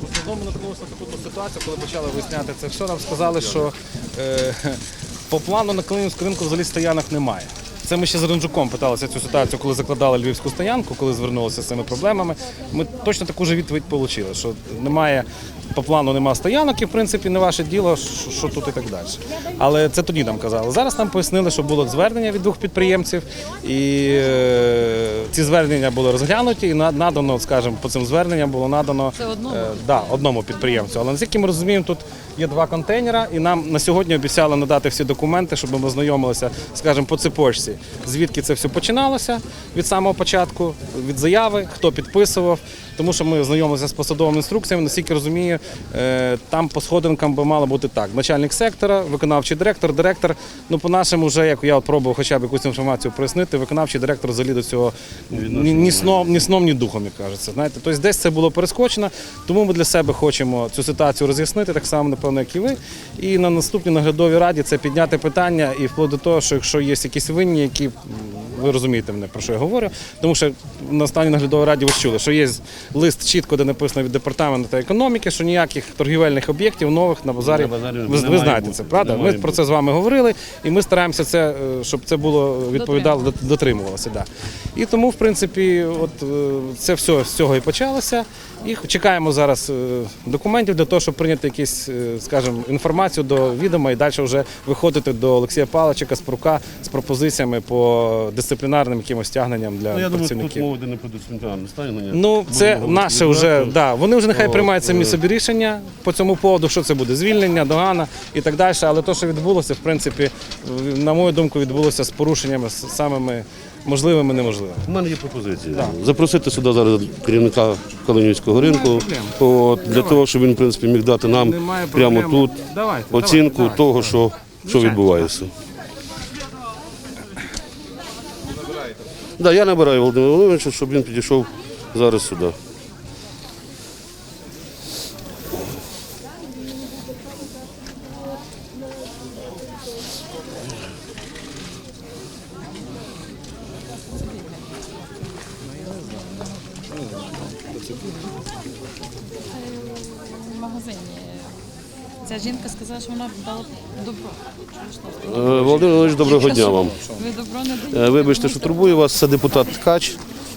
В основному на таку ситуацію, коли почали виясняти це все, нам сказали, що е, по плану на Калинівську ринку взагалі стоянок немає. Це ми ще з Ринджуком питалися цю ситуацію, коли закладали львівську стоянку, коли звернулися з цими проблемами. Ми точно таку ж відповідь отримали, що немає по плану немає стоянок, і в принципі не ваше діло, що, що тут і так далі. Але це тоді нам казали. Зараз нам пояснили, що було звернення від двох підприємців, і е, ці звернення були розглянуті, і надано, скажімо, по цим зверненням було надано Це одному? е, да, одному підприємцю. Але наскільки ми розуміємо, тут є два контейнера, і нам на сьогодні обіцяли надати всі документи, щоб ми ознайомилися, скажімо, по цепочці, звідки це все починалося від самого початку, від заяви, хто підписував. Тому що ми ознайомилися з посадовими інструкціями, наскільки розумію, е, там по сходинкам би мало бути так: начальник сектора, виконавчий директор, директор. Ну, по-нашому, вже як я от пробував хоча б якусь інформацію прояснити, виконавчий директор взагалі до цього ні, ні сном, ні сном, ні духом, як кажеться. Знаєте, тобто десь це було перескочено, тому ми для себе хочемо цю ситуацію роз'яснити, так само, напевно, як і ви. І на наступній наглядовій раді це підняти питання і вплоть до того, що якщо є якісь винні, які ви розумієте мене, про що я говорю. Тому що на останній наглядовій раді ви чули, що є лист чітко, де написано від департаменту економіки, що ніяких торгівельних об'єктів нових на базарі. На базарі ви, ви знаєте бути, це, правда? Ми про це з вами говорили, і ми стараємося це, е, щоб це було відповідало, Дотримувалося. дотримувалося. Да. І тому, в принципі, от е, це все з цього і почалося. І чекаємо зараз е, документів для того, щоб прийняти якісь, скажімо, інформацію до відома і далі вже виходити до Олексія Павловича Каспрука з пропозиціями по дисциплінарним якимось стягненням для Ну, я думаю, тут працівників. не про дисциплінарне стягнення. Ну, це Будемо наше вже, да. Вони вже нехай приймають самі е, собі рішення по цьому поводу, що це буде звільнення, догана і так далі. Але те, що відбулося, в принципі, на мою думку, відбулося з порушеннями з самими можливими, неможливими. У мене є пропозиція. Запросити сюди зараз керівника Калинівського ринку, от, для того, щоб він в принципі міг дати нам Немає прямо проблем. тут Давайте, оцінку давайте, того, що, що відбувається. Да, я набираю Володимира Володимировича, щоб він підійшов зараз сюди. В магазині. Ця жінка сказала, що вона дала добро. Е, Володимир Володимирович, доброго дня вам. Ви добро не Е, даєте. Вибачте, що турбую вас, це депутат Ткач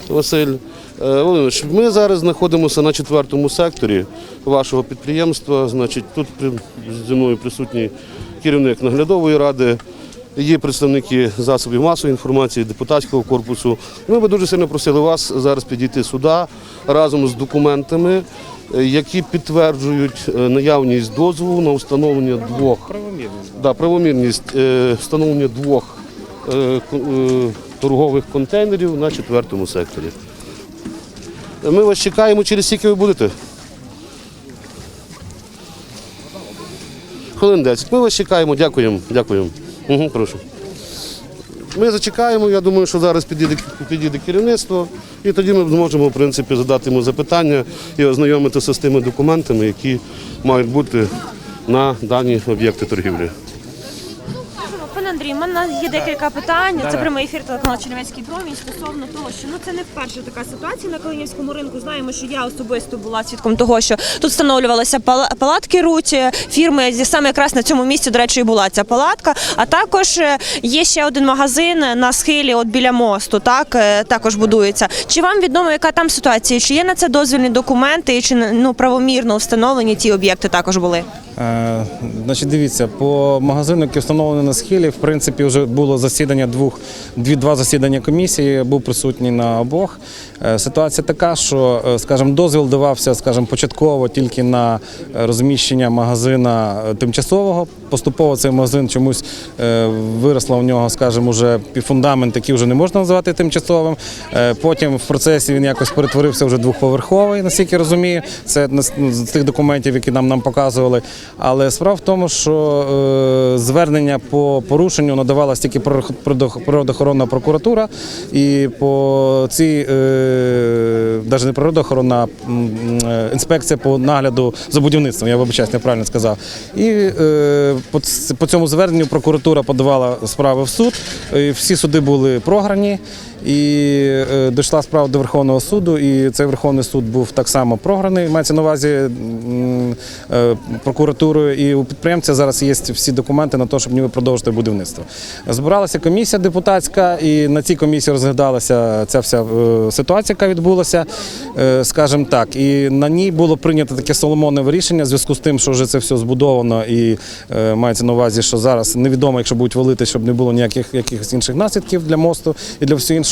Василь. Е, Володимирович, ми зараз знаходимося на четвертому секторі вашого підприємства. Значить, тут зі мною присутній керівник наглядової ради. Є представники засобів масової інформації, депутатського корпусу. Ми би дуже сильно просили вас зараз підійти сюди разом з документами, е, які підтверджують е, наявність дозволу на встановлення двох Правомірність. Да, правомірність е, встановлення двох е, е, торгових контейнерів на четвертому секторі. Ми вас чекаємо, через скільки ви будете? Хвилин 10. Ми вас чекаємо, дякуємо. дякуємо. Угу, прошу. Ми зачекаємо, я думаю, що зараз підійде, підійде керівництво, і тоді ми зможемо в принципі, задати йому запитання і ознайомитися з тими документами, які мають бути на дані об'єкти торгівлі. Андрій, у мене є декілька питань. Це прямий ефір телеканалу Чернівецький промінь стосовно того, що ну це не вперше така ситуація на Калинівському ринку. Знаємо, що я особисто була свідком того, що тут встановлювалися пала- палатки руті фірми. Зі саме якраз на цьому місці, до речі, і була ця палатка. А також е, є ще один магазин на схилі, от біля мосту. Так е, також будується. Чи вам відомо, яка там ситуація? Чи є на це дозвільні документи, і чи ну правомірно встановлені ті об'єкти також були? Е, Значить, дивіться, по магазину, який встановлений на схилі, в принципі, вже було засідання двох, дві два засідання комісії. Був присутній на обох. Е, Ситуація така, що, е, скажімо, дозвіл давався, скажімо, початково тільки на розміщення магазина тимчасового. Поступово цей магазин чомусь е, виросла в нього, скажімо, вже фундамент, який вже не можна назвати тимчасовим. Е, Потім в процесі він якось перетворився вже двохповерховий, наскільки розумію. Це ну, з тих документів, які нам, нам показували. Але справа в тому, що е, звернення по порушенню надавалась тільки природ- природоохоронна прокуратура, і по цій навіть не природоохоронна інспекція по нагляду за будівництвом, я вибачаюсь, неправильно сказав. І по, цьому зверненню прокуратура подавала справи в суд. Всі суди були програні. І е, дійшла справа до Верховного суду, і цей Верховний суд був так само програний. Мається на увазі е, прокуратурою. І у підприємця зараз є всі документи на те, щоб ніби продовжити будівництво. Збиралася комісія депутатська, і на цій комісії розглядалася ця вся е, ситуація, яка відбулася, скажімо так. І на ній було прийнято таке соломонове рішення в зв'язку з тим, що вже це все збудовано, і мається на увазі, що зараз невідомо, якщо будуть валити, щоб не було ніяких якихось інших наслідків для мосту і для всього іншого.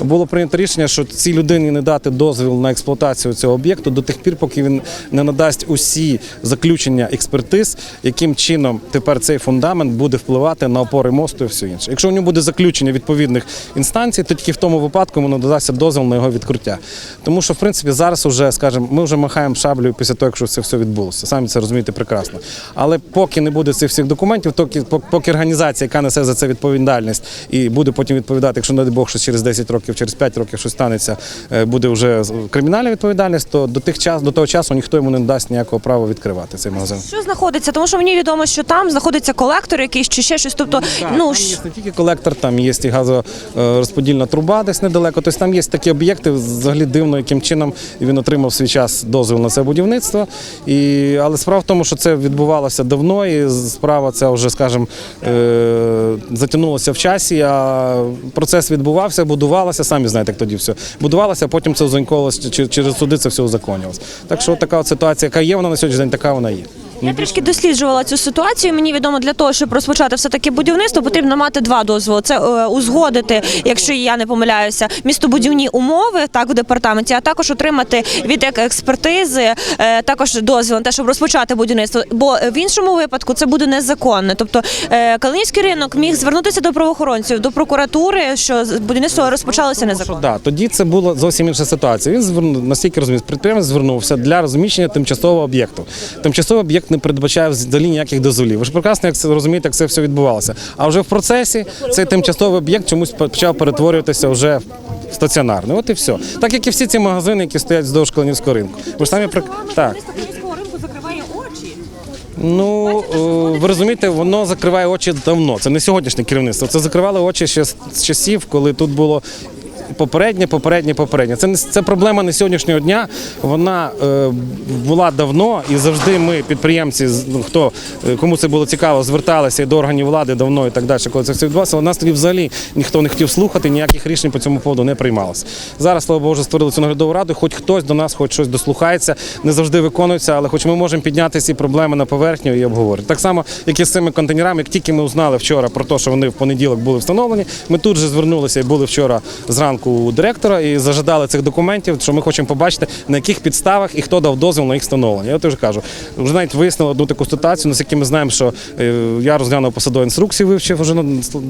Було прийнято рішення, що цій людині не дати дозвіл на експлуатацію цього об'єкту до тих пір, поки він не надасть усі заключення експертиз, яким чином тепер цей фундамент буде впливати на опори мосту і все інше. Якщо у нього буде заключення відповідних інстанцій, то тільки в тому випадку йому надасться дозвіл на його відкриття. Тому що, в принципі, зараз уже, скажімо, ми вже махаємо шаблею після того, якщо це все відбулося. Самі це розумієте прекрасно. Але поки не буде цих всіх документів, поки, поки організація, яка несе за це відповідальність і буде потім відповідати, якщо не дай Бог, що через 10 років, через 5 років щось станеться, е, буде вже кримінальна відповідальність, то до тих час, до того часу ніхто йому не дасть ніякого права відкривати цей магазин. Що знаходиться? Тому що мені відомо, що там знаходиться колектор якийсь чи ще щось. Тобто, ну там ж- є не тільки колектор, там є і газорозподільна труба десь недалеко. Тобто там є такі об'єкти, взагалі дивно, яким чином він отримав свій час дозвіл на це будівництво. І, але справа в тому, що це відбувалося давно, і справа ця вже, скажімо, е, затягнулася в часі, а процес відбувався, будувалося, самі знаєте, як тоді все. Будувалося, а потім це узаконювалося, через суди це все узаконювалося. Так що така ситуація, яка є, вона на сьогоднішній день така вона є. Я трішки досліджувала цю ситуацію. Мені відомо для того, щоб розпочати все таки будівництво, потрібно мати два дозволи. Це е, узгодити, якщо я не помиляюся, містобудівні умови так в департаменті, а також отримати від експертизи е, також дозвіл на те, щоб розпочати будівництво. Бо в іншому випадку це буде незаконне. Тобто е, Калинівський ринок міг звернутися до правоохоронців, до прокуратури, що будівництво розпочалося незаконно. да, тоді це була зовсім інша ситуація. Він звернув настільки розумію, підприємець звернувся для розміщення тимчасового об'єкту. Тимчасовий об'єкт не передбачає взагалі ніяких дозволів. Ви ж прекрасно як це розумієте, як це все відбувалося. А вже в процесі цей тимчасовий об'єкт чомусь почав перетворюватися вже в стаціонарний. От і все. Так як і всі ці магазини, які стоять вздовж Калинівського ринку. Ви ж самі так. Ринку закриває очі. Ну е, ви розумієте, воно закриває очі давно. Це не сьогоднішнє керівництво. Це закривали очі ще з часів, коли тут було. Попереднє, попереднє, попереднє. Це це проблема не сьогоднішнього дня. Вона е, була давно і завжди ми, підприємці, ну, хто е, кому це було цікаво, зверталися і до органів влади давно і так далі, коли це все відбувалося. У нас тоді взагалі ніхто не хотів слухати, ніяких рішень по цьому поводу не приймалося. Зараз, слава Богу, створили цю наглядову раду. Хоч хтось до нас, хоч щось дослухається, не завжди виконується, але хоч ми можемо підняти ці проблеми на поверхню і обговорити. Так само, як і з цими контейнерами, як тільки ми узнали вчора про те, що вони в понеділок були встановлені, ми тут же звернулися і були вчора зранку у директора і зажадали цих документів, що ми хочемо побачити, на яких підставах і хто дав дозвіл на їх встановлення. Я вже кажу, вже навіть вияснили одну таку ситуацію, наскільки ми знаємо, що е, я розглянув посадові інструкції, вивчив, вже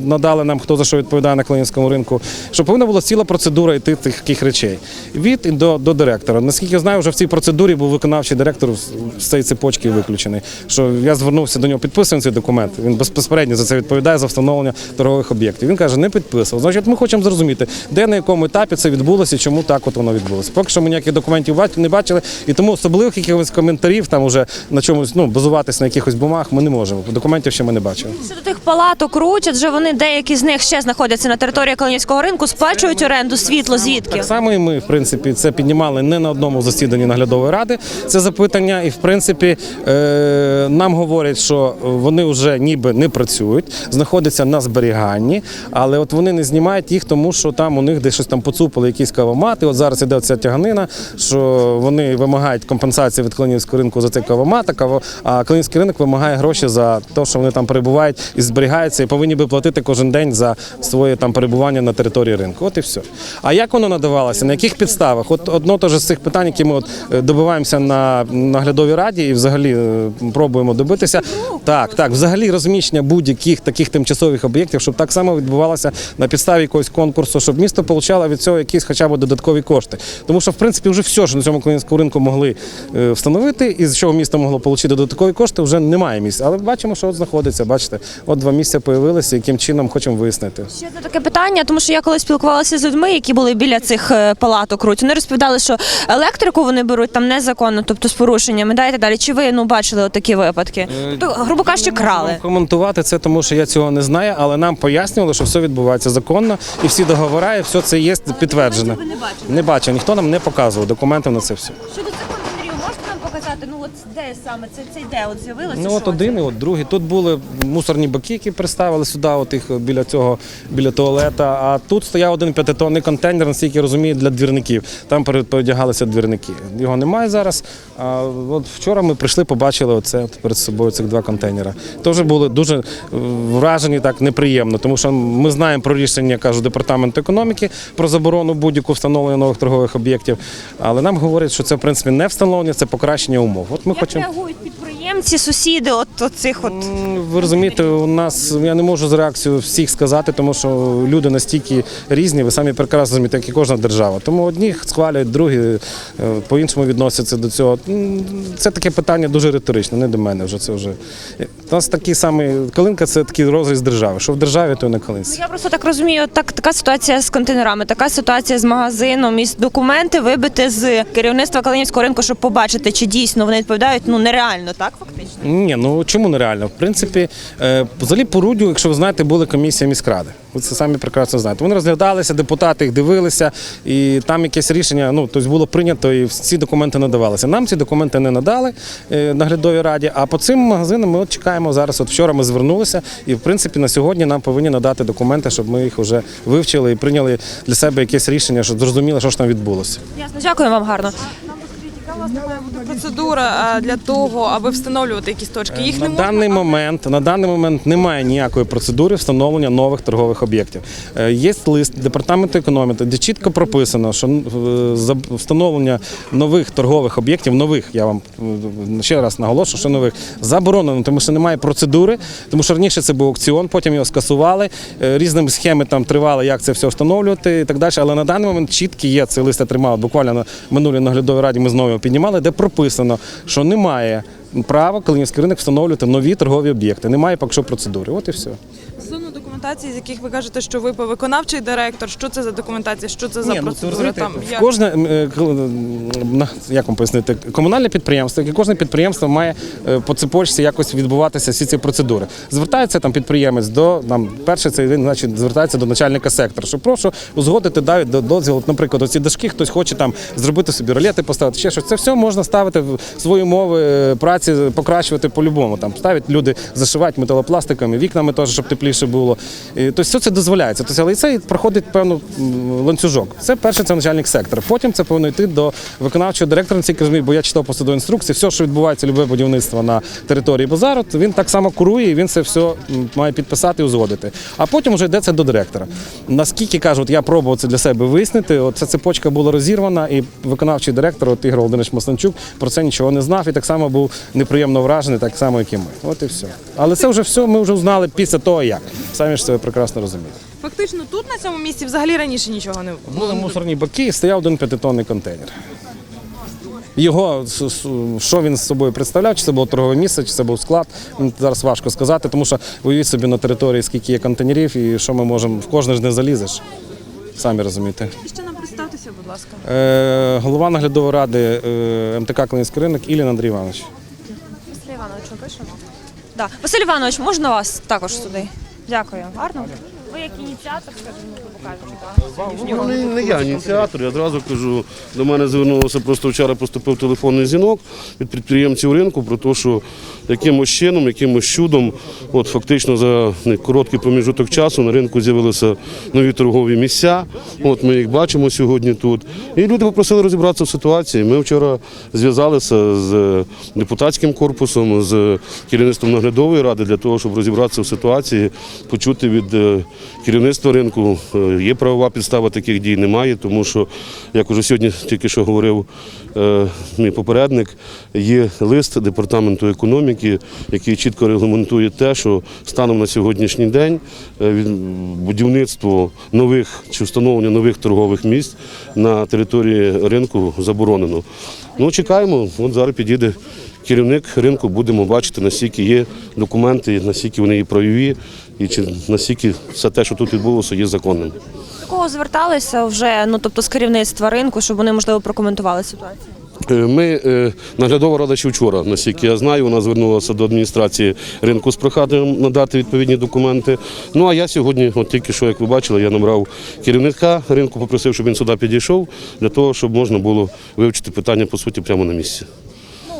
надали нам, хто за що відповідає на Клинівському ринку, що повинна була ціла процедура йти таких речей. Від і до, до директора. Наскільки я знаю, вже в цій процедурі був виконавчий директор з- цієї цепочки виключений. Що я звернувся до нього, підписуємо цей документ. Він безпосередньо за це відповідає за встановлення торгових об'єктів. Він каже, не підписував. Значить, ми хочемо зрозуміти, де на якому етапі це відбулося і чому так от воно відбулося. Поки що ми ніяких документів не бачили, і тому особливих якихось коментарів там уже на чомусь ну базуватись на якихось бумагах ми не можемо. Документів ще ми не бачили. Щодо тих палаток крутять, вже вони деякі з них ще знаходяться на території Калинівського ринку, сплачують оренду, світло звідки? Так само і ми, в принципі, це піднімали не на одному засіданні наглядової ради. Це запитання, і в принципі е, нам говорять, що вони вже ніби не працюють, знаходяться на зберіганні, але от вони не знімають їх, тому що там у них десь щось там поцупили, якісь кавомати. От зараз іде ця тяганина, що вони вимагають компенсації від Клинівського ринку за цей кавомат, а Клинівський ринок вимагає гроші за те, що вони там перебувають і зберігаються, і повинні би платити кожен день за своє там перебування на території ринку. От і все. А як воно надавалося? На яких підставах? От одно теж з цих питань, які ми от е, добиваємося на наглядовій раді і взагалі е, пробуємо добитися. Так, так, взагалі розміщення будь-яких таких тимчасових об'єктів, щоб так само відбувалося на підставі якогось конкурсу, щоб місто получало від цього якісь хоча б додаткові кошти. Тому що, в принципі, вже все, що на цьому Клинському ринку могли е, встановити, і з чого місто могло отримати додаткові кошти, вже немає місця. Але бачимо, що от знаходиться. Бачите, от два місця появилися, яким чином хочемо вияснити. Ще одне таке питання, тому що я коли спілкувалася з людьми, які були біля цих е, палаток круть, вони розповідали, що електрику вони беруть там незаконно, тобто з порушеннями. Дайте далі. Чи ви ну бачили такі випадки? Тобто, грубо кажучи, крали. Коментувати це, тому що я цього не знаю, але нам пояснювали, що все відбувається законно, і всі договори, і все все це є підтверджено. Ви не бачите? Не бачив, ніхто нам не показував документів на це все. Контейнерів, можете нам показати? Ну от де саме це, це де от з'явилося? Ну що от один і от другий. Тут були мусорні баки, які приставили сюди, от їх біля цього, біля туалета. А тут стояв один п'ятитонний контейнер, наскільки я розумію, для двірників. Там пере- переодягалися двірники. Його немає зараз. А от вчора ми прийшли, побачили оце от перед собою цих два контейнера. Теж були дуже е, вражені так неприємно, тому що ми знаємо про рішення, кажу, департаменту економіки про заборону будь-яку встановлення нових торгових об'єктів. Але нам говорять, що це в принципі не встановлення, це покращення умов. От ми Як хочемо. реагують підприємці, сусіди, от, от цих от. М, Ви розумієте, у нас я не можу з реакцією всіх сказати, тому що люди настільки різні, ви самі прекрасно розумієте, як і кожна держава. Тому одні схвалюють, другі е, по-іншому відносяться до цього. М, Це таке питання дуже риторичне, не до мене вже це вже. У нас такий самий калинка це такий розріз держави. Що в державі, то і на калинці. Я просто так розумію, так така ситуація з контейнерами, така ситуація з магазином, і документи вибити з керівництва Калинівського ринку, щоб побачити, чи дійсно вони відповідають ну нереально, так фактично. Ні, ну чому нереально? В принципі, е, взагалі по Рудю, якщо ви знаєте, була комісія міськради. Ви це самі прекрасно знаєте. Вони розглядалися, депутати їх дивилися, і там якесь рішення ну, тобто було прийнято, і ці документи надавалися. Нам ці документи не надали е, наглядовій раді. А по цим магазинам ми от чекаємо зараз. От вчора ми звернулися, і в принципі на сьогодні нам повинні надати документи, щоб ми їх вже вивчили і прийняли для себе якесь рішення, щоб зрозуміли, що ж там відбулося. Ясно, дякую вам гарно. Яка у вас має бути процедура для того, аби встановлювати якісь точки? Їх не на можна даний момент на даний момент немає ніякої процедури встановлення нових торгових об'єктів. Е, Є лист департаменту економіки, де чітко прописано, що е, встановлення нових торгових об'єктів, нових я вам е, ще раз наголошую, що нових заборонено, тому що немає процедури, тому що раніше це був аукціон, потім його скасували. Різними схеми там тривали, як це все встановлювати і так далі. Але на даний момент чіткий є цей лист отримав буквально на минулій наглядовій раді. Ми знову піднімали, де прописано, що немає права Калинівський ринок встановлювати нові торгові об'єкти. Немає поки що процедури. От і все. Документації, з яких ви кажете, що ви виконавчий директор. Що це за документація? Що це за Ні, ну, це процедура? розумієте, Там в як? кожне е, кл- на- як вам пояснити, комунальне підприємство, як і кожне підприємство має е, по цепочці якось відбуватися всі ці процедури. Звертається там підприємець до там перше це він значить звертається до начальника сектора, що прошу узгодити дають до дозвіл. От, Наприклад, оці дашки хтось хоче там зробити собі ролети, поставити ще щось. Це все можна ставити в свої умови е, праці, покращувати по-любому. Там ставить люди, зашивають металопластиками, вікнами теж, щоб тепліше було. Тобто все це дозволяється. Тобто, але і це проходить певну ланцюжок. Це перше, це начальник сектора. Потім це повинно йти до виконавчого директора, наскільки розумію, бо я читав посадові інструкції. Все, що відбувається, любе будівництво на території базару, то він так само курує і він це все має підписати і узгодити. А потім вже йде це до директора. Наскільки кажу, от я пробував це для себе вияснити. От ця цепочка була розірвана, і виконавчий директор, от Ігор Володимирович Масланчук, про це нічого не знав і так само був неприємно вражений, так само, як і ми. От і все. Але це вже все ми вже узнали після того, як самі ж це прекрасно розумієте. Фактично тут на цьому місці взагалі раніше нічого не було. Були мусорні баки і стояв один п'ятитонний контейнер. Його що він з собою представляв, чи це було торгове місце, чи це був склад. Зараз важко сказати, тому що уявіть собі на території, скільки є контейнерів, і що ми можемо, в кожне ж не залізеш. Самі розумієте. І ще нам представтеся, будь ласка. Е, голова наглядової ради е, МТК Клинський ринок Ілін Андрій Іванович. Василь Іванович, ми пишемо? Да. Василь Іванович, можна вас також сюди? Дякую. Гарно. Ви як ініціатор, скажімо, кажучи, Ну, не, не я ініціатор, я одразу кажу, до мене звернулося просто вчора поступив телефонний дзвінок від підприємців ринку про те, що якимось чином, якимось чудом, от фактично за короткий проміжуток часу на ринку з'явилися нові торгові місця. От ми їх бачимо сьогодні тут. І люди попросили розібратися в ситуації. Ми вчора зв'язалися з депутатським корпусом, з керівництвом наглядової ради для того, щоб розібратися в ситуації, почути від е, керівництва ринку, е, є правова підстава таких дій, немає, тому що, як уже сьогодні тільки що говорив е, мій попередник, є лист департаменту економіки, який чітко регламентує те, що станом на сьогоднішній день е, будівництво нових чи встановлення нових торгових місць на території ринку заборонено. Ну, чекаємо, от зараз підійде керівник ринку, будемо бачити, наскільки є документи, наскільки вони є правові, і чи наскільки все те, що тут відбулося, є законним. До кого зверталися вже, ну тобто з керівництва ринку, щоб вони можливо прокоментували ситуацію? Е, Ми е, наглядова рада ще вчора, наскільки я знаю, вона звернулася до адміністрації ринку з проханням надати відповідні документи. Ну а я сьогодні, от тільки що, як ви бачили, я набрав керівника ринку, попросив, щоб він сюди підійшов, для того, щоб можна було вивчити питання по суті прямо на місці.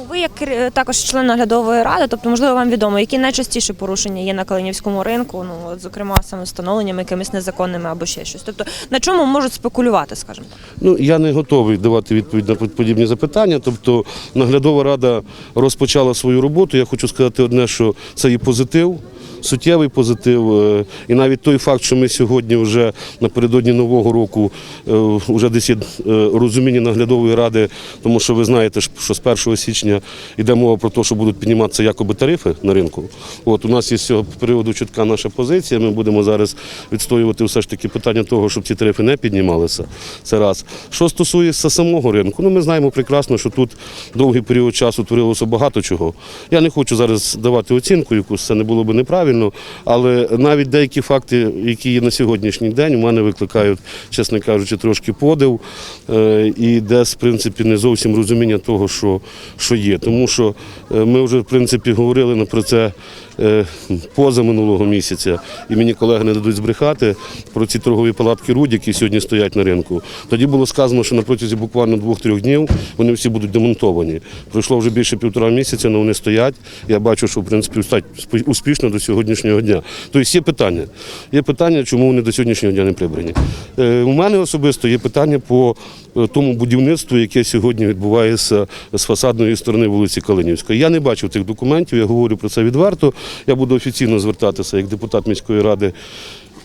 Ви як також член наглядової ради, тобто, можливо, вам відомо, які найчастіші порушення є на Калинівському ринку, ну, от, зокрема, саме встановленням якимись незаконними або ще щось. Тобто, на чому можуть спекулювати, скажімо так? Ну, я не готовий давати відповідь на подібні запитання. Тобто, наглядова рада розпочала свою роботу. Я хочу сказати одне, що це є позитив. Суттєвий позитив, Е, і навіть той факт, що ми сьогодні вже напередодні нового року е, вже десь є е, розуміння наглядової ради, тому що ви знаєте, що з 1 січня йде мова про те, що будуть підніматися якоби тарифи на ринку. От у нас є з цього приводу чітка наша позиція. Ми будемо зараз відстоювати все ж таки питання того, щоб ці тарифи не піднімалися. Це раз. Що стосується самого ринку, ну ми знаємо прекрасно, що тут довгий період часу творилося багато чого. Я не хочу зараз давати оцінку, якусь це не було би неправильно, але навіть деякі факти, які є на сьогоднішній день, у мене викликають, чесно кажучи, трошки подив е, і десь, в принципі, не зовсім розуміння того, що, що є. Тому що е, ми вже, в принципі, говорили про це е, поза минулого місяця, і мені колеги не дадуть збрехати про ці торгові палатки руд, які сьогодні стоять на ринку. Тоді було сказано, що на протязі буквально двох-трьох днів вони всі будуть демонтовані. Пройшло вже більше півтора місяця, але вони стоять. Я бачу, що в принципі спо- успішно до сьогоднішнього дня. Тобто є питання. Є питання, чому вони до сьогоднішнього дня не прибрані. Е, У мене особисто є питання по тому будівництву, яке сьогодні відбувається з фасадної сторони вулиці Калинівської. Я не бачив цих документів, я говорю про це відверто. Я буду офіційно звертатися як депутат міської ради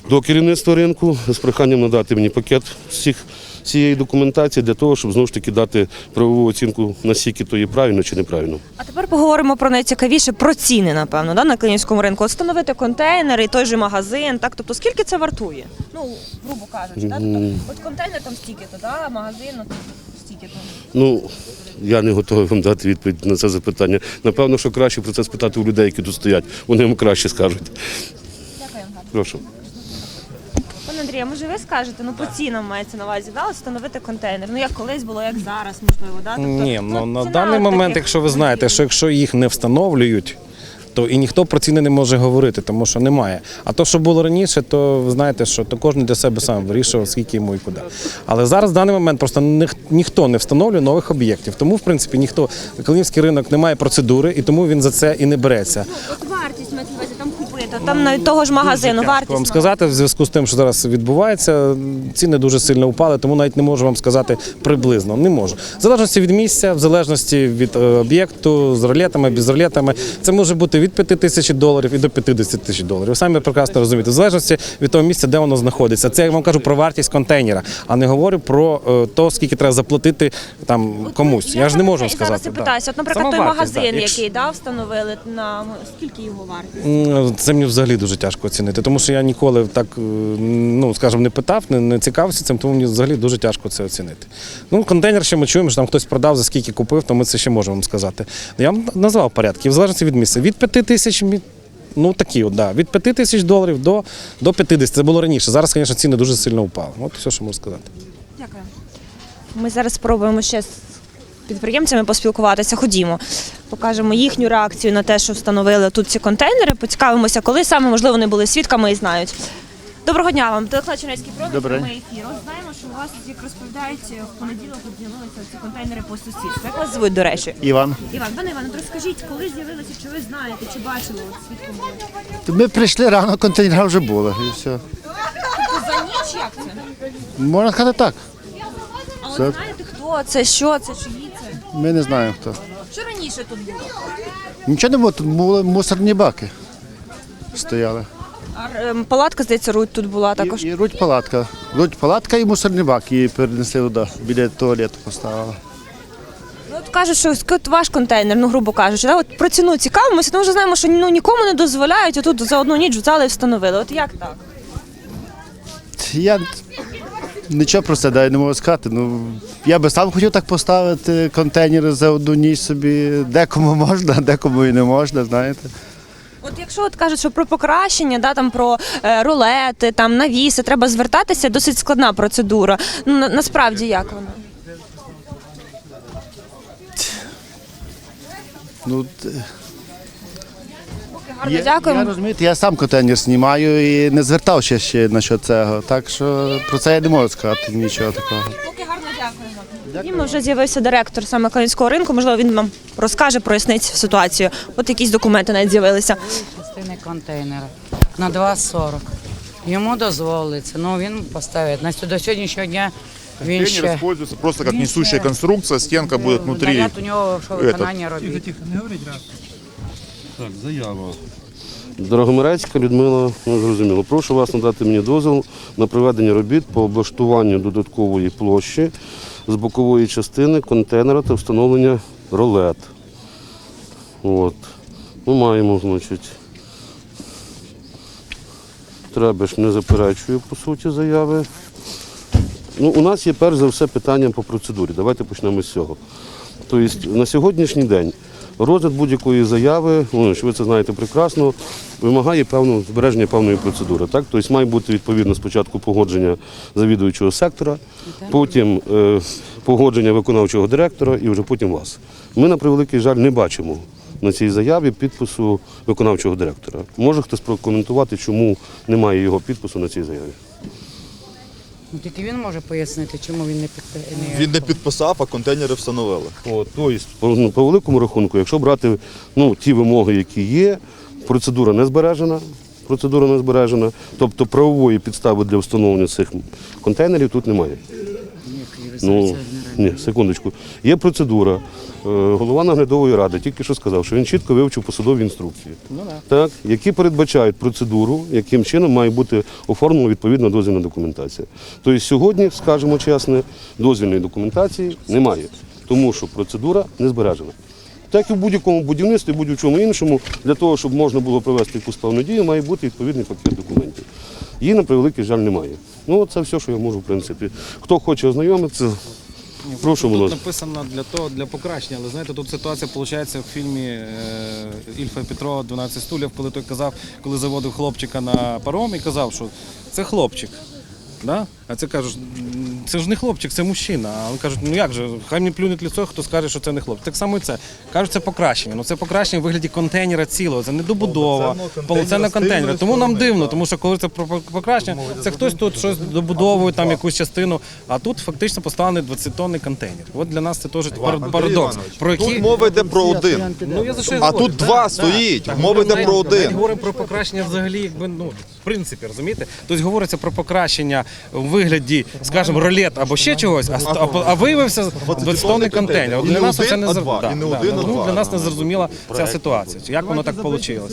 до керівництва ринку з проханням надати мені пакет всіх цієї документації для того, щоб знову ж таки дати правову оцінку, наскільки то є правильно чи неправильно. А тепер поговоримо про найцікавіше про ціни, напевно, да, на Калинівському ринку. От Встановити контейнери, той же магазин, так тобто скільки це вартує? Ну, грубо кажучи, да? тобто, от контейнер там стільки-то, да, магазин ну, стільки-то. Ну, я не готовий вам дати відповідь на це запитання. Напевно, що краще про це спитати у людей, які тут стоять. Вони вам краще скажуть. Дякую. Прошу. Пане Андрію, може ви скажете, ну по цінам мається на увазі, да, встановити контейнер. Ну як колись було, як зараз, можливо, да? Тобто, Ні, ну на ціна даний от момент, таких якщо ви знаєте, що якщо їх не встановлюють, то і ніхто про ціни не може говорити, тому що немає. А то, що було раніше, то знаєте, що то кожен для себе сам вирішував, скільки йому і куди. Але зараз в даний момент просто ніх- ніхто не встановлює нових об'єктів. Тому, в принципі, ніхто Калинівський ринок не має процедури, і тому він за це і не береться. Вартість мається на там навіть того ж магазину, вартість. вам сказати в зв'язку з тим, що зараз відбувається. Ціни дуже сильно впали, тому навіть не можу вам сказати приблизно. Не можу. В залежності від місця, в залежності від е, об'єкту, з ролетами, без ролетами. Це може бути від 5 тисяч доларів і до 50 тисяч доларів. Ви самі прекрасно розумієте, в залежності від того місця, де воно знаходиться. Це я вам кажу про вартість контейнера, а не говорю про е, то, скільки треба заплатити там комусь. Я ж не можу вам сказати. Зараз да. питаюся. От, наприклад, той магазин, який да, встановили, на скільки його вартість? Це мені взагалі дуже тяжко оцінити, тому що я ніколи так, е, ну скажімо, не питав, не, не цікавився цим, тому мені взагалі дуже тяжко це оцінити. Ну, контейнер ще ми чуємо, що там хтось продав, за скільки купив, то ми це ще можемо вам сказати. Я вам назвав порядки, в залежності від місця. Від 5 тисяч, ну такі от, да, від 5 тисяч доларів до, до 50. Це було раніше. Зараз, звісно, ціни дуже сильно впали. От все, що можу сказати. Дякую. Ми зараз спробуємо ще підприємцями поспілкуватися. Ходімо, покажемо їхню реакцію на те, що встановили тут ці контейнери. Поцікавимося, коли саме можливо вони були свідками і знають. Доброго дня вам, телеканал Чернецький промінь, Добрий. ефір. Знаємо, що у вас, як розповідають, в понеділок з'явилися ці контейнери по сусідству. Як вас звуть, до речі? Іван. Іван, пане Іван, от розкажіть, коли з'явилися, чи ви знаєте, чи бачили от свідком? Ми прийшли рано, контейнера вже було. І все. Тобто за ніч як це? Можна сказати так. А от Це- знаєте, хто це, що це, чиї це? Ми не знаємо хто. Що раніше тут було? Нічого не було, тут були мусорні баки. Стояли. А ем, палатка, здається, руть тут була також. І, і руть палатка. Руть палатка і мусорний бак. Її перенесли туди, біля туалету поставили. Ну, от кажуть, що от ваш контейнер, ну грубо кажучи, да, от про ціну цікавимося, тому вже знаємо, що ну, нікому не дозволяють, а тут за одну ніч взяли і встановили. От як так? Я нічого про це да, не можу сказати. Ну, я би сам хотів так поставити контейнери за одну ніч собі. Декому можна, декому і не можна, знаєте. От якщо от кажуть, що про покращення, да, там про е, рулети, там навіси, треба звертатися, досить складна процедура. Ну на, насправді як вона? Ну, т- Гарно я, дякуємо. я розумієте, я сам контейнер знімаю і не звертався ще на що цього. Так що про це я не можу сказати нічого такого. Поки гарно дякуємо. Тоді вже з'явився директор саме Калинського ринку. Можливо, він нам розкаже, прояснить ситуацію. От якісь документи навіть з'явилися. частини контейнера на 2,40. Йому дозволиться, ну він поставить. На до сьогоднішнього дня він Контейнер ще используется просто как Він несущая ще- конструкция, стенка будет внутри. наряд у нього, що виконання робить. Драгомирецька Людмила, ну, зрозуміло. Прошу вас надати мені дозвіл на проведення робіт по облаштуванню додаткової площі з бокової частини контейнера та встановлення ролет. От. Ми маємо, значить, Требеш не заперечує по суті заяви. Ну, у нас є перш за все питання по процедурі. Давайте почнемо з цього. Тобто на сьогоднішній день розгляд будь-якої заяви, ну, що ви це знаєте прекрасно, вимагає певного збереження певної процедури. Так? Тобто має бути відповідно спочатку погодження завідуючого сектора, потім е, погодження виконавчого директора і вже потім вас. Ми, на превеликий жаль, не бачимо на цій заяві підпису виконавчого директора. Може хтось прокоментувати, чому немає його підпису на цій заяві? Ну, тільки він може пояснити, чому він не підписав. Він не підписав, а контейнери встановили. Тобто, по, ну, по великому рахунку, якщо брати ну, ті вимоги, які є, процедура не збережена. Процедура не збережена, тобто правової підстави для встановлення цих контейнерів тут немає. Ну, ні, секундочку. Є процедура. Е, Голова наглядової ради тільки що сказав, що він чітко вивчив посадові інструкції, так, які передбачають процедуру, яким чином має бути оформлена відповідна дозвільна документація. Тобто сьогодні, скажімо чесно, дозвільної документації немає, тому що процедура не збережена. Так і в будь-якому будівництві, будь-чому іншому, для того, щоб можна було провести якусь певну дію, має бути відповідний пакет документів. Її, на превеликий жаль, немає. Ну, це все, що я можу, в принципі. Хто хоче ознайомитися, прошу, Тут ласка. написано для того, для покращення, але знаєте, тут ситуація виходить в фільмі е, Ільфа Петрова 12 стульів, коли той казав, коли заводив хлопчика на паром і казав, що це хлопчик. Да? А це кажуть, це ж не хлопчик, це мужчина. А вони кажуть, ну як же, хай мені плюнуть в лицо, хто скаже, що це не хлопчик. Так само і це. Кажуть, це покращення. Ну це покращення в вигляді контейнера цілого, це не добудова, повноцінного контейнера Тому нам дивно, тому що коли це про покращення, це хтось тут щось добудовує, там якусь частину, а тут фактично поставлений 20-тонний контейнер. От для нас це теж пар- парадокс. Про Тут які мова йде про один. Ну, я за що А говорю. тут два стоїть. Мова йде про один. говоримо про покращення взагалі, якби ну в принципі, розумієте? Тобто говориться про покращення у вигляді, скажімо, ролет або ще чогось, а, а, а виявився 20-тонний контейнер. От Для нас це не а зр- два. да, І не да. один, а Ну, для нас не зрозуміла ця ситуація. Як воно так вийшло?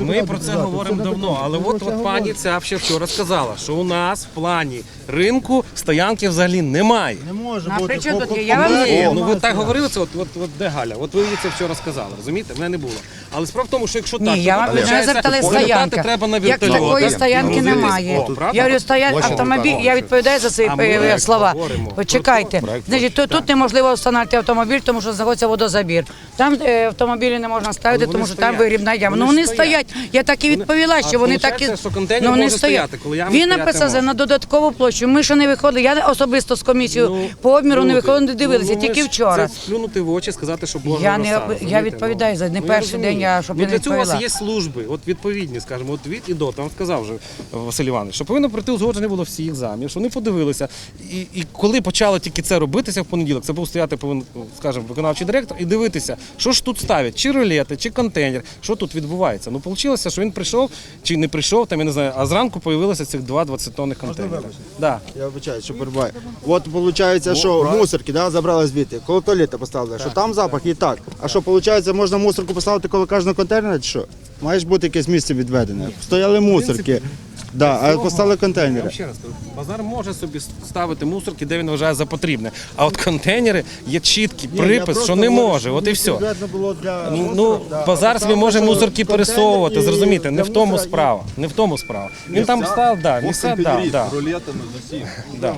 Ми про це говоримо давно, але от, от пані ця ще вчора сказала, що у нас в плані ринку стоянки взагалі немає. Не може а бути. при тут є? Я вам не- ну ви так говорили це, от, от, от де Галя? От ви це вчора сказали, розумієте? Мене не було. Але справа в тому, що якщо так, Ні, я вам мене запитали стоянка. треба на Як такої стоянки Ну, немає. о, правда? Я говорю, стоять Ось автомобіль, я відповідаю за свої А ми е, слова. говоримо. Почекайте. Проект Значить, то, тут неможливо встановити автомобіль, тому що знаходиться водозабір. Там е, автомобілі не можна ставити, тому що там стоять. вигрібна яма. Ну вони стоять. стоять. Я так і відповіла, що вони так і получається, що контейнер ну, вони може стоять. стояти, коли ями Він стояти написав може. на додаткову площу. Ми ще не виходили. Я особисто з комісією Ну, по обміру не виходили, не дивилися, ну, тільки вчора. Це сплюнути в очі, сказати, що Боже Я не- я відповідаю за не Ну, перший день, я- щоб ну, я не для цього у вас відповіла. є служби, от відповідні, скажімо, от від і до. Там сказав вже Василь Іванович, що повинно пройти узгодження було всіх що вони подивилися. І, і коли почало тільки це робитися в понеділок, це був стояти повинен, скажімо, виконавчий директор і дивитися, що ж тут ставлять, чи ролети, чи контейнер, що тут відбувається. Ну, вийшло, що він прийшов чи не прийшов, там я не знаю, а зранку появилося цих два 20-тонних контейнери. Да. Я вибачаю, що перебуваю. От виходить, що мусорки да, забрали звідти, коло туалета поставили, що там запах і так. А що, виходить, можна мусорку поставити коло кожного контейнера, чи що? Має ж бути якесь місце відведене. Стояли мусорки, да, а поставили Я контейнери. вам ще раз кажу, базар може собі ставити мусорки, де він вважає за потрібне. А от контейнери є чіткий припис, що не може. От і все. Було для Ну, ну да. базар собі може мусорки контейнер пересовувати, і зрозумієте, не для в тому мусора і- справа. Не в тому справа. Він там став, да, місця, да, да, рулетами з усім. да.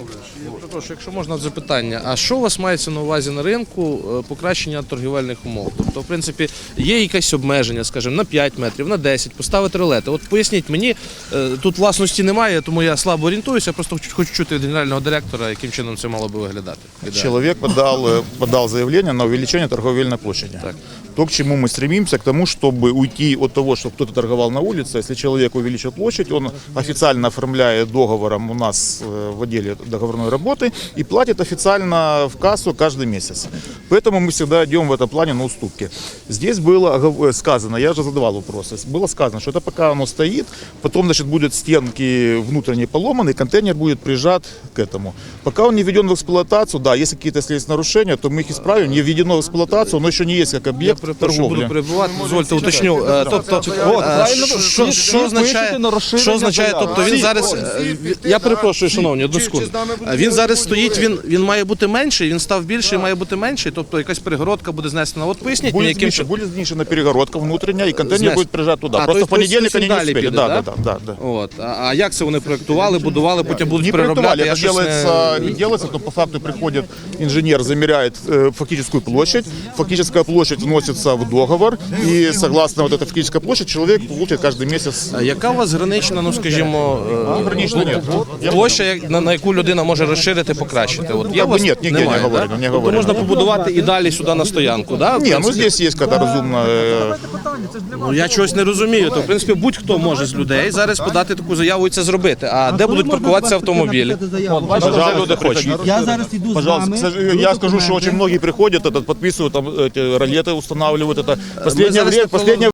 Прошу, якщо можна запитання, а що у вас мається на увазі на ринку е, покращення торгівельних умов? Тобто, в принципі, є якесь обмеження, скажімо, на 5 метрів, на 10, поставити ролети. От поясніть мені, е, тут власності немає, тому я слабо орієнтуюся. Просто просто хочу- хочу чути від генерального директора, яким чином це мало би виглядати. Ідеально. Человек подал, э, подал заявление на увеличение торговельной площади. Так. То, к чему мы стремимся, к тому, чтобы уйти от того, что кто-то торговал на улице. Если человек увеличит площадь, он официально оформляет договором у нас э, в отделе договорной работы и платит официально в кассу каждый месяц. Поэтому мы всегда идем в этом плане на уступки. Здесь было огов- э, сказано, я же задавал вопросы, было сказано, что это пока оно стоит, потом, значит, будут стенки внутренние поломаны, и контейнер будет прижат к этому. Пока он не введен в эксплуатацию, да, если какие-то если есть нарушения, то мы их исправим. Не введено в эксплуатацию, но еще не есть как объект Перепрошую, буду торговли. перебувати. Дозвольте, уточню. Е, Тобто, е, що- що- що означає, що означає, тобто він зараз, е, я перепрошую, шановні, одну секунду. Е, Він зараз стоїть, він, він має бути менший, він став більший, має бути менший, тобто якась перегородка буде знесена. От поясніть мені, Будет, яким знищена, чином. будет знищена перегородка внутренняя, и контейнер Знес- будет прижат туда. А, Просто то в понедельник есть они не далі успели. піде, да, да? да, да, да, да. От. А, а як це вони проєктували, будували, потім будуть Не переробляти? проектовали, Я это щось не- делается, делается, то по факту приходит инженер, замеряет э, фактическую площадь, фактическая площадь вносится в договор, и согласно вот этой фактической площади человек получит каждый месяц. А Яка у вас гранична, ну скажімо, е, Гранична нет. Я площа, як- на, на яку людина може розширити, покращити? От є как у бы вас? нет, нигде не Немає, говорено, да? не Тобто говорено. можна побудувати і далі сюди на стоянку, да? в Не, ну принципі? здесь есть когда разумно. э, Ну я чогось не розумію. То в принципі будь-хто може з людей зараз подати таку заяву і це зробити. А де будуть паркуватися автомобілі? От, бачите, вже Пожалуйста, люди хочуть. приходите. Я зараз іду з Пожалуйста, вами. к сожалению, я скажу, что очень многие приходят, этот, подписывают, там, эти ролеты устанавливают. Это последнее зараз время, не последнее